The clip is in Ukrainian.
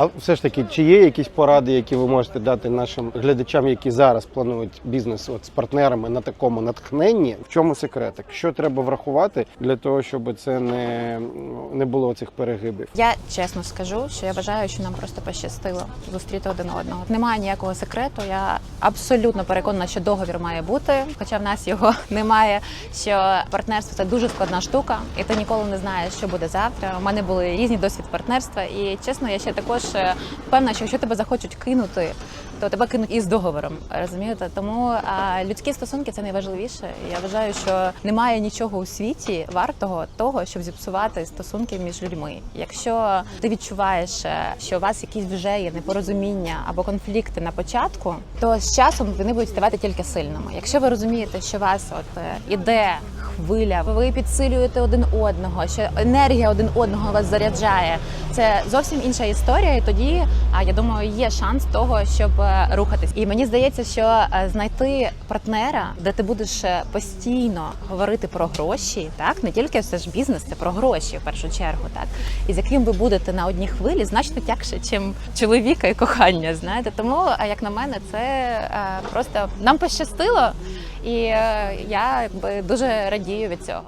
А все ж таки, чи є якісь поради, які ви можете дати нашим глядачам, які зараз планують бізнес от з партнерами на такому натхненні? В чому секретик? Що треба врахувати для того, щоб це не, не було цих перегибів? Я чесно скажу, що я вважаю, що нам просто пощастило зустріти один одного. Немає ніякого секрету. Я абсолютно переконана, що договір має бути, хоча в нас його немає. Що партнерство це дуже складна штука, і ти ніколи не знаєш, що буде завтра. У мене були різні досвід партнерства, і чесно, я ще також е, впевнена, що якщо тебе захочуть кинути, то тебе кинуть із договором. Розумієте? Тому а, людські стосунки це найважливіше. Я вважаю, що немає нічого у світі вартого того, щоб зіпсувати стосунки між людьми. Якщо ти відчуваєш, е, що у вас якісь вже є непорозуміння або конфлікти на початку, то з часом вони будуть ставати тільки сильними. Якщо ви розумієте, що вас от е, іде хвиля, ви підсилюєте один одного, що енергія один одного вас заряджає. Це зовсім інша історія, і тоді я думаю, є шанс того, щоб е, рухатись. І мені здається, що е, знайти партнера, де ти будеш е, постійно говорити про гроші, так не тільки все ж бізнес, це про гроші в першу чергу, так і з яким ви будете на одній хвилі, значно тягше, чим чоловіка і кохання. Знаєте, тому як на мене, це просто нам пощастило, і е, я дуже радію від цього.